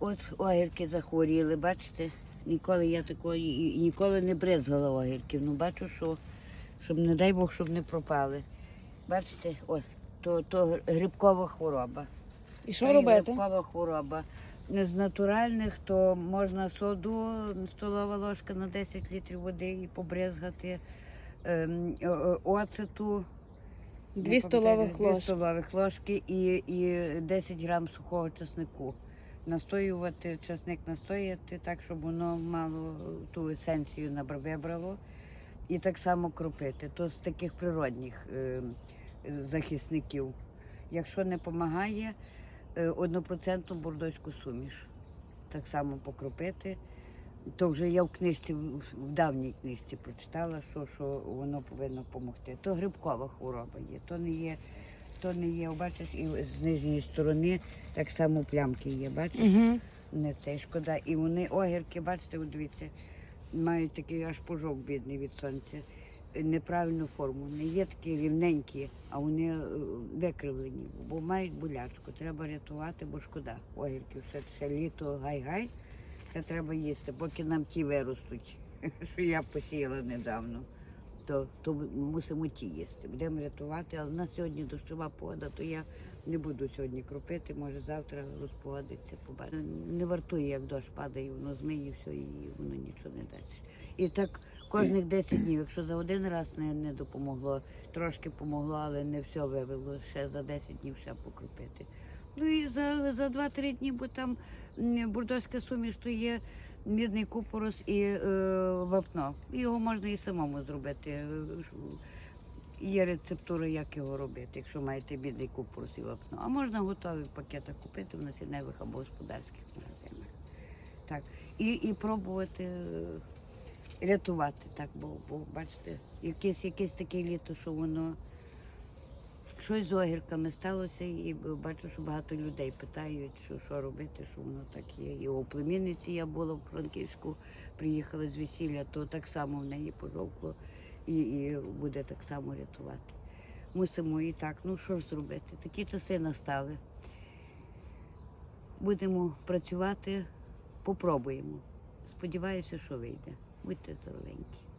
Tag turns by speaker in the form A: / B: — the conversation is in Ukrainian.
A: От огірки захворіли, бачите? Ніколи я такої ніколи не бризгала огірків. Ну бачу, що щоб не дай Бог, щоб не пропали. Бачите, ось то, то грибкова хвороба.
B: І що робити?
A: Грибкова хвороба. З натуральних, то можна соду, столова ложка на 10 літрів води і побризгати. Ем, оцету.
B: Дві столових
A: дві
B: ложки.
A: столових ложки і, і 10 грам сухого чеснику. Настоювати, чесник настояти так, щоб воно мало ту есенцію вибрало. І так само кропити. То з таких природних е, е, захисників. Якщо не допомагає, однопроцентну бордоську суміш. Так само покропити. То вже я в книжці, в давній книжці прочитала, що, що воно повинно допомогти. То грибкова хвороба є, то не є, то не є, бачиш, і з нижньої сторони так само плямки є, бачиш?
B: Угу.
A: Не це шкода. І вони огірки, бачите, от дивіться, мають такий аж пожог бідний від сонця. Неправильну форму. Не є такі рівненькі, а вони е, викривлені, бо мають болячку. Треба рятувати, бо шкода. Огірків ще, ще літо гай-гай, ще треба їсти, поки нам ті виростуть, що я посіяла недавно. То, то мусимо ті їсти. Будемо рятувати, але на сьогодні дощова погода, то я не буду сьогодні кропити, може завтра розпогодиться, побачимо. Не вартує, як дощ падає, воно змиє все і воно нічого не дасть. І так кожних 10 днів, якщо за один раз не, не допомогло, трошки помогло, але не все вивело, ще за 10 днів ще покропити. Ну і за, за 2-3 дні, бо там бурдоська суміш, то є мідний купорос і е, вапно. Його можна і самому зробити. Є рецептура, як його робити, якщо маєте бідний купорос і вапно. А можна готові в пакетах купити в насінневих або господарських магазинах. Так. І, і пробувати е, рятувати, так, бо, бо бачите, якесь таке літо, що воно щось з огірками сталося, і бачу, що багато людей питають, що, що робити, що воно так є. І у племінниці я була в Франківську, приїхала з весілля, то так само в неї пожовкло і, і буде так само рятувати. Мусимо і так, ну що ж зробити? Такі часи настали. Будемо працювати, попробуємо. Сподіваюся, що вийде. Будьте здоровенькі.